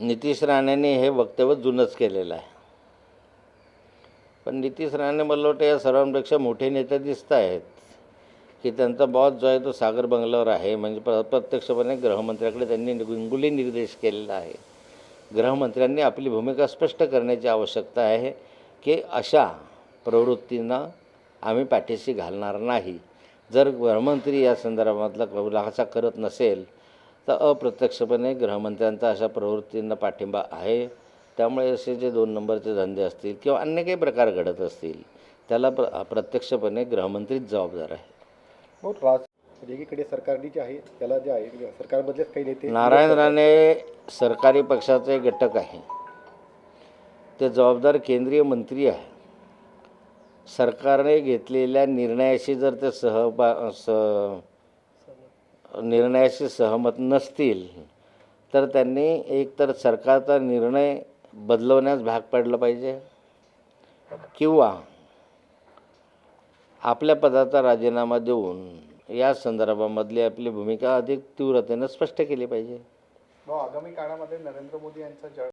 नितीश राणेंनी हे वक्तव्य जुनंच केलेलं आहे. पण नितीश राणे मला वाटतं या सर्वांपेक्षा मोठे नेते दिसत आहेत. की त्यांचा बॉस जो आहे तो सागर बंगल्यावर आहे. म्हणजे प्र प्रत्यक्षपणे गृहमंत्र्याकडे त्यांनी गुंगुली निर्देश केलेला आहे. गृहमंत्र्यांनी आपली भूमिका स्पष्ट करण्याची आवश्यकता आहे की अशा प्रवृत्तींना आम्ही पाठीशी घालणार नाही. जर गृहमंत्री या संदर्भातला खुलासा करत नसेल तर अप्रत्यक्षपणे गृहमंत्र्यांचा अशा प्रवृत्तींना पाठिंबा आहे. त्यामुळे असे जे दोन नंबरचे धंदे असतील किंवा अन्य काही प्रकार घडत असतील त्याला प्र प्रत्यक्षपणे गृहमंत्रीच जबाबदार आहे. राज एकीकडे सरकारने जे आहे त्याला जे आहे सरकारमधलेच काही नेते नारायण राणे सरकारी पक्षाचे घटक आहे. ते जबाबदार केंद्रीय मंत्री आहे. सरकारने घेतलेल्या निर्णयाशी जर ते सहबा स निर्णयाशी सहमत नसतील तर त्यांनी एकतर सरकारचा निर्णय बदलवण्यास भाग पाडलं पाहिजे किंवा आपल्या पदाचा राजीनामा देऊन या संदर्भामधली आपली भूमिका अधिक तीव्रतेनं स्पष्ट केली पाहिजे. आगामी काळामध्ये नरेंद्र मोदी यांचा